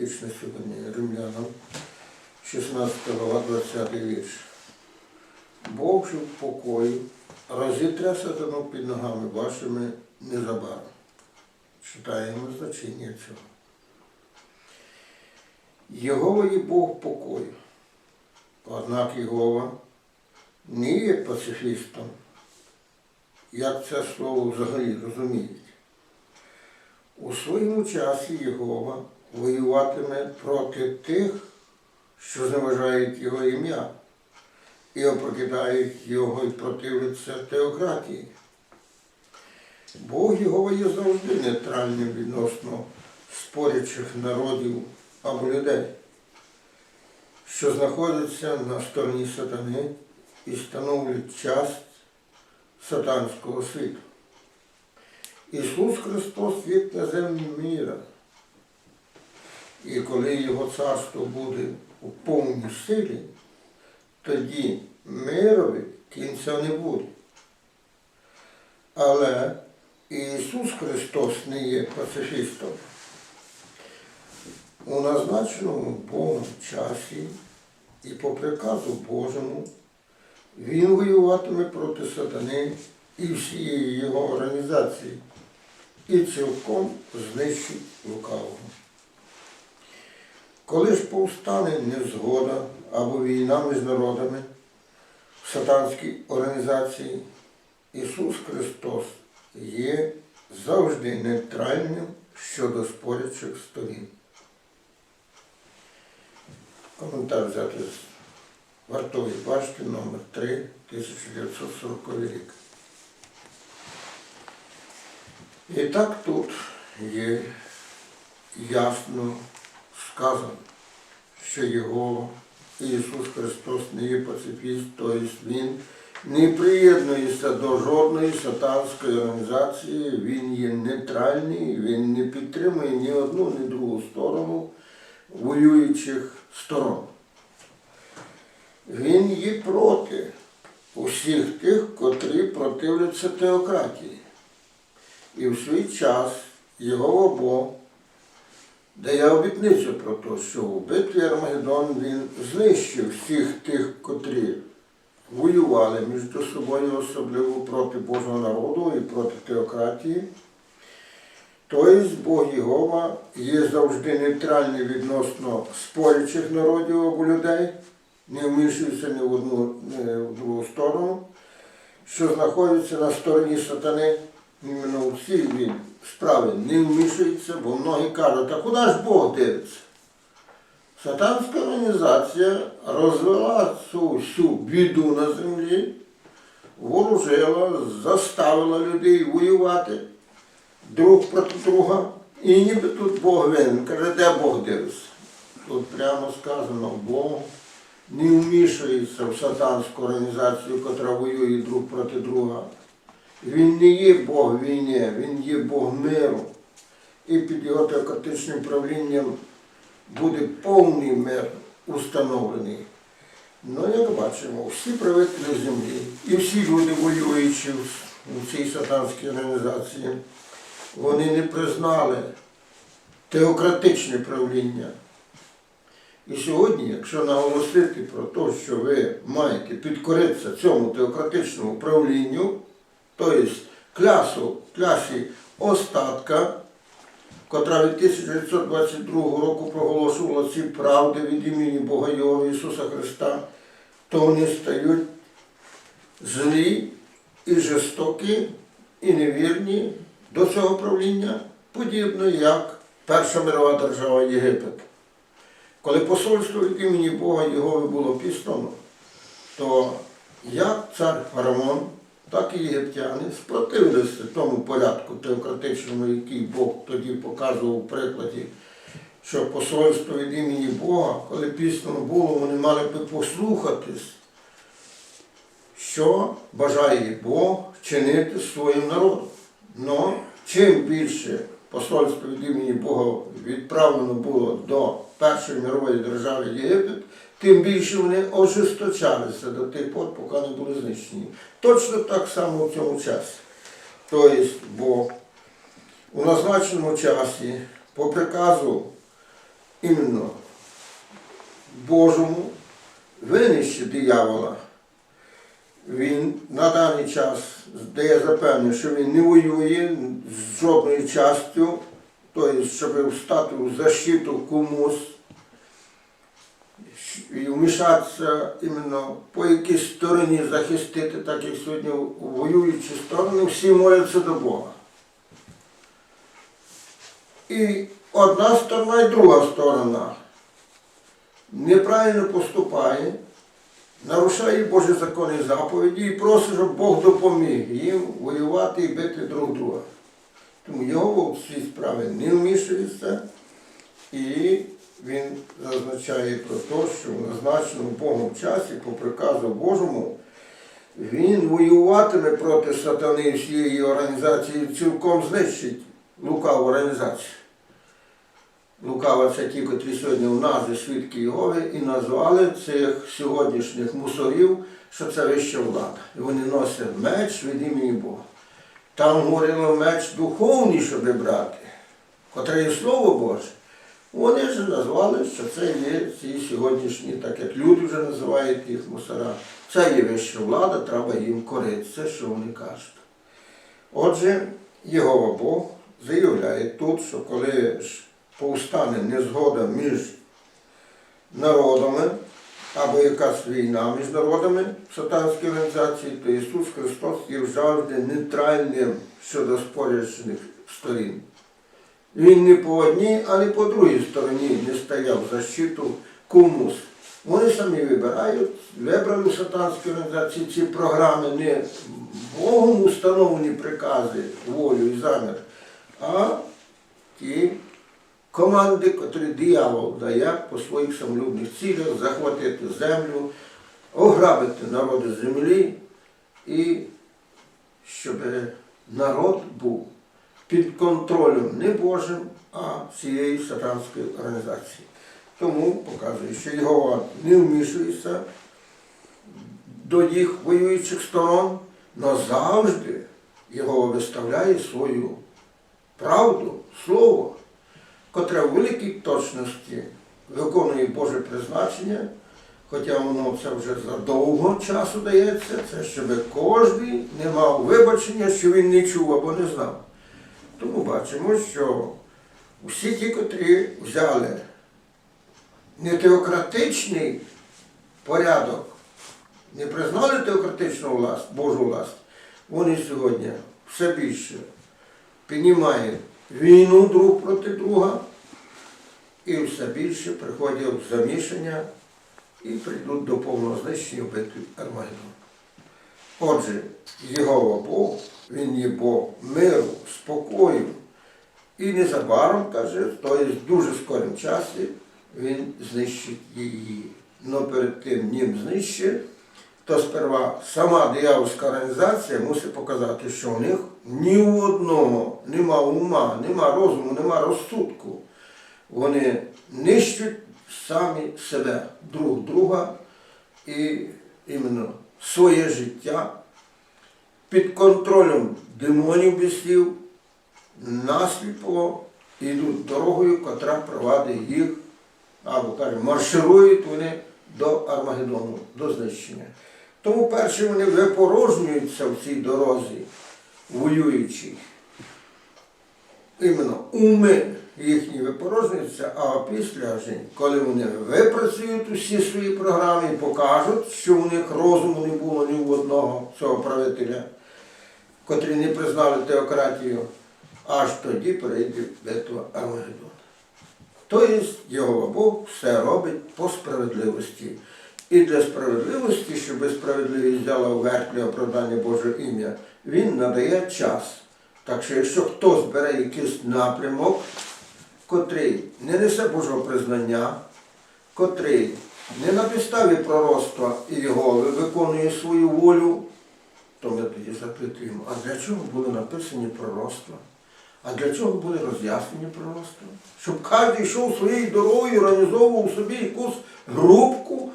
вічно сьогодні римлянам, 16 глава, 20 вірш. Бог же в покою розітре сатану під ногами вашими незабаром. Читаємо значення цього. Єгова є Бог покою. Однак Єгова не є пацифістом, як це слово взагалі розуміють. У своєму часі Єгова воюватиме проти тих, що зневажають його ім'я і опрокидають його і противляться теократії. Бог Єгова є завжди нейтральним відносно спорячих народів або людей, що знаходяться на стороні сатани і становлять часть сатанського світу. Ісус Христос є наземним міра. І коли Його царство буде у повній силі, тоді мирові кінця не буде. Але Ісус Христос не є пацифістом. У назначеному Богом часі і по приказу Божому Він воюватиме проти сатани і всієї його організації і цілком знищить лукавого. Коли ж повстане незгода або війна між народами в сатанській організації, Ісус Христос є завжди нейтральним щодо спорячих сторін. Коментар взяти з вартової башти номер 3 1940 рік. І так тут є ясно сказано, що його Ісус Христос не є пацифіст, тобто Він не приєднується до жодної сатанської організації, Він є нейтральний, Він не підтримує ні одну, ні другу сторону воюючих сторон. Він є проти усіх тих, котрі противляться теократії. І в свій час його Бог дає обітницю про те, що у битві Армагеддон він знищив всіх тих, котрі воювали між собою, особливо проти Божого народу і проти теократії. Тобто Бог Єгова є завжди нейтральний відносно спорячих народів або людей, не вмішується ні в одну, ні в другу сторону, що знаходиться на стороні сатани, іменно у всі він справи не вмішується, бо многі кажуть, а куди ж Бог дивиться? Сатанська організація розвела цю всю біду на землі, ворожила, заставила людей воювати друг проти друга. І ніби тут Бог винен. Каже, де Бог дивиться? Тут прямо сказано, Бог не вмішується в сатанську організацію, яка воює друг проти друга. Він не є Бог війни, він є Бог миру. І під його теократичним правлінням буде повний мир установлений. Ну, як бачимо, всі правителі землі і всі люди, воюючи у цій сатанській організації, вони не признали теократичне правління. І сьогодні, якщо наголосити про те, що ви маєте підкоритися цьому теократичному правлінню, тобто клясу, клясі остатка, котра від 1922 року проголошувала ці правди від імені Бога Його Ісуса Христа, то вони стають злі і жорстокі, і невірні до цього правління, подібно як Перша мирова держава Єгипет. Коли посольство від імені Бога Єгови було піснано, то як цар Фараон, так і єгиптяни спротивилися тому порядку теократичному, який Бог тоді показував у прикладі, що посольство від імені Бога, коли піснано було, вони мали би послухатись, що бажає Бог чинити своїм народом. Но чим більше посольство від імені Бога відправлено було до Першої мирової держави Єгипет, тим більше вони ожесточалися до тих пор, поки не були знищені. Точно так само в цьому часі. Тобто, бо у назначеному часі, по приказу іменно Божому винищити диявола. Він на даний час дає запевнення, що він не воює з жодною частю, тобто, щоб встати в защиту комусь і вмішатися іменно по якійсь стороні захистити, так як сьогодні воюючі сторони, всі моляться до Бога. І одна сторона і друга сторона неправильно поступає, нарушає Божі закони і заповіді і просить, щоб Бог допоміг їм воювати і бити друг друга. Тому його в ці справи не вмішується і він зазначає про те, що в назначеному Богом часі, по приказу Божому, він воюватиме проти сатани і всієї організації, цілком знищить лукаву організацію. Лукава це ті, котрі сьогодні в назві свідки Єгови і назвали цих сьогоднішніх мусорів, що це вища влада. І вони носять меч від імені Бога. Там говорило меч духовний, щоб брати, котре є Слово Боже. Вони ж назвали, що це є ці сьогоднішні, так як люди вже називають їх мусора. Це є вища влада, треба їм коритися, що вони кажуть. Отже, Єгова Бог заявляє тут, що коли ж повстане незгода між народами або якась війна між народами сатанської організації, то Ісус Христос є завжди нейтральним щодо споряджених сторін. Він не по одній, а не по другій стороні не стояв в защиту комусь. Вони самі вибирають, вибрали в сатанській організації ці програми не Богом установлені прикази, волю і замір, а ті команди, котрі диявол дає по своїх самолюбних цілях захватити землю, ограбити народи землі і щоб народ був під контролем не Божим, а цієї сатанської організації. Тому показує, що його не вмішується до їх воюючих сторон, але завжди його виставляє свою правду, слово, котре в великій точності виконує Боже призначення, хоча воно це вже задовго часу дається, це щоб кожен не мав вибачення, що він не чув або не знав. Тому бачимо, що всі ті, котрі взяли не теократичний порядок, не признали теократичну власть, Божу власть, вони сьогодні все більше піднімають війну друг проти друга і все більше приходять в замішання і прийдуть до повного знищення битви Армагеддону. Отже, Єгова Бог, він є Бог миру, спокою. І незабаром, каже, тобто в дуже скорім часі він знищить її. Но перед тим ним знищить, то сперва сама диявольська організація мусить показати, що у них ні у одного нема ума, нема розуму, нема розсудку. Вони нищать самі себе, друг друга і іменно своє життя під контролем демонів бісів, насліпо йдуть дорогою, котра провадить їх, або каже, марширують вони до Армагеддону, до знищення. Тому перше вони випорожнюються в цій дорозі, воюючи. Іменно уми їхні випорожнюються, а після коли вони випрацюють усі свої програми і покажуть, що у них розуму не було ні в одного цього правителя, котрі не признали теократію, аж тоді перейде битва Армагеддон. Тобто його Бог все робить по справедливості. І для справедливості, щоб справедливість взяла вверх для оправдання Божого ім'я, він надає час. Так що якщо хтось бере якийсь напрямок, котрий не несе Божого признання, котрий не на підставі пророцтва і його виконує свою волю, то ми тоді запитуємо, а для чого були написані пророцтва? А для чого були роз'яснені пророцтва? Щоб кожен йшов своєю дорогою, організовував собі якусь групку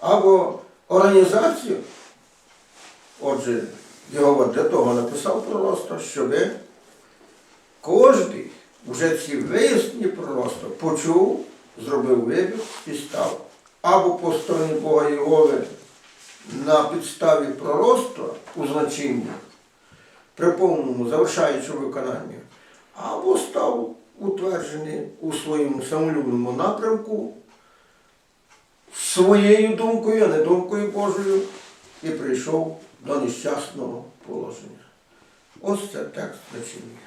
або організацію. Отже, Його для того написав пророцтво, щоб кожен вже ці вияснені пророцтва почув зробив вибір і став або по стороні Бога Єгови на підставі пророцтва у значенні, при повному завершаючому виконанні, або став утверджений у своєму самолюбному напрямку своєю думкою, а не думкою Божою, і прийшов до нещасного положення. Ось це текст значення.